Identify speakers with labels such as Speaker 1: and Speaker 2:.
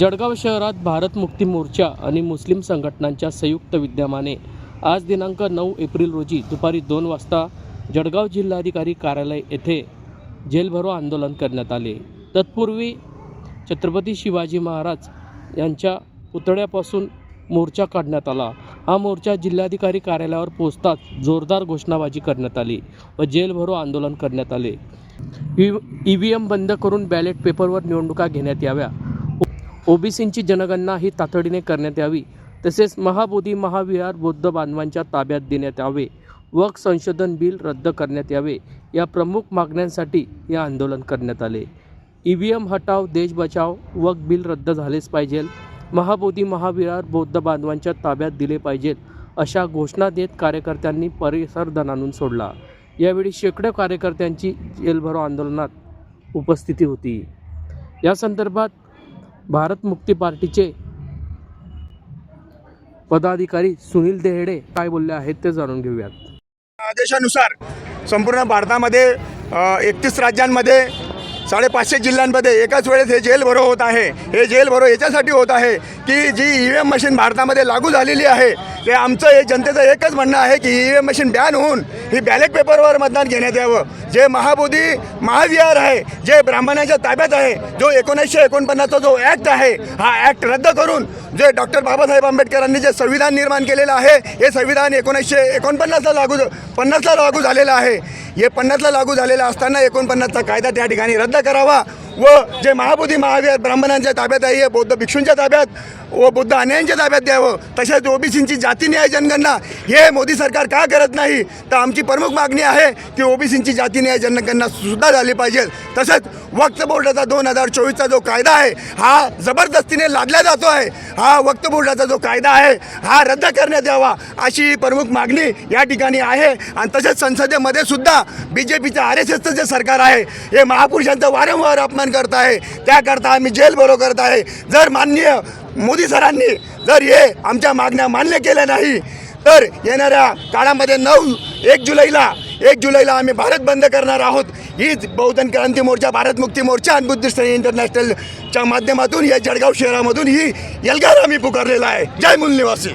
Speaker 1: जळगाव शहरात भारत मुक्ती मोर्चा आणि मुस्लिम संघटनांच्या संयुक्त विद्यमाने आज दिनांक नऊ एप्रिल रोजी दुपारी दोन वाजता जळगाव जिल्हाधिकारी कार्यालय येथे जेलभरो आंदोलन करण्यात आले. तत्पूर्वी छत्रपती शिवाजी महाराज यांच्या पुतळ्यापासून मोर्चा काढण्यात आला. हा मोर्चा जिल्हाधिकारी कार्यालयावर पोहोचताच जोरदार घोषणाबाजी करण्यात आली व जेलभरो आंदोलन करण्यात आले. ई व्ही एम बंद करून बॅलेट पेपरवर निवडणुका घेण्यात याव्या ओबीसींची जनगणना ही तातडीने करण्यात यावी. तसेच महाबोधी महाविहार बौद्ध बांधवांच्या ताब्यात देण्यात यावे वक संशोधन बिल रद्द करण्यात यावे या प्रमुख मागण्यांसाठी हे आंदोलन करण्यात आले. ई व्ही एम हटाव देश बचाव वक बिल रद्द झालेच पाहिजे महाबोधी महाविहार बौद्ध बांधवांच्या ताब्यात दिले पाहिजेत अशा घोषणा देत कार्यकर्त्यांनी परिसर दणानून सोडला. यावेळी शेकडो कार्यकर्त्यांची जेलभरो आंदोलनात उपस्थिती होती. या संदर्भात भारत मुक्ती पार्टीचे पदाधिकारी सुनील देहडे काय बोलले आहेत ते जाणून घेऊयात.
Speaker 2: आदेशानुसार संपूर्ण भारतामध्ये एकतीस राज्यांमध्ये साडेपाचशे जिल्ह्यांमध्ये एकाच वेळेस हे जेल भरो होत आहे. हे जेल भरो याच्यासाठी होत आहे की जी ई व्ही एम मशीन भारतामध्ये लागू झालेली आहे. ते आमचं हे जनतेचं एकच म्हणणं आहे की E V M machine ban होऊन ही बॅलेट पेपरवर मतदान घेण्यात यावं. जे महाबोधी महाविहार आहे जे ब्राह्मणाच्या ताब्यात आहे जो एकोणीसशे एकोणपन्नासचा जो ॲक्ट आहे हा ॲक्ट रद्द करून जे डॉक्टर बाबासाहेब आंबेडकरांनी जे संविधान निर्माण केलेलं आहे हे संविधान एकोणीसशे एकोणपन्नासला लागू पन्नासला लागू झालेलं आहे. हे पन्नासला लागू झालेलं असताना एकोणपन्नासचा कायदा त्या ठिकाणी रद्द करावा. व जे महाबोधी महावीर ब्राह्मणांच्या ताब्यात आहे हे बौद्ध भिक्षूंच्या ताब्यात व बुद्ध अन्यायांच्या ताब्यात द्यावं तसेच ओबीसींची जातीन्याय जनगणना हे मोदी सरकार का करत नाही? तर आमची प्रमुख मागणी आहे की ओबीसींची जातीन्याय जनगणना सुद्धा झाली पाहिजे. तसंच वक्त बोर्डाचा दोन हजार चोवीसचा जो कायदा आहे हा जबरदस्तीने लादला जातो आहे. हा वक्त बोर्डाचा जो कायदा आहे हा रद्द करण्यात यावा अशी प्रमुख मागणी या ठिकाणी आहे. आणि तसेच संसदेमध्ये सुद्धा बी जे पीचं आर एस एसचं जे सरकार आहे हे महापुरुषांचा वारंवार अपमान करत आहे त्याकरता आम्ही जेल भरो करत आहे. जर माननीय मोदी सरांनी जर हे आमच्या मागण्या मान्य केल्या नाही तर येणाऱ्या काळामध्ये नऊ एक जुलैला एक जुलैला आम्ही भारत बंद करणार आहोत. हीच बहुजन क्रांती मोर्चा भारत मुक्ती मोर्चा आणि बुद्धिस्ट इंटरनॅशनलच्या माध्यमातून या जळगाव शहरामधून ही यलगार आम्ही पुकारलेला आहे. जय मूल निवासी.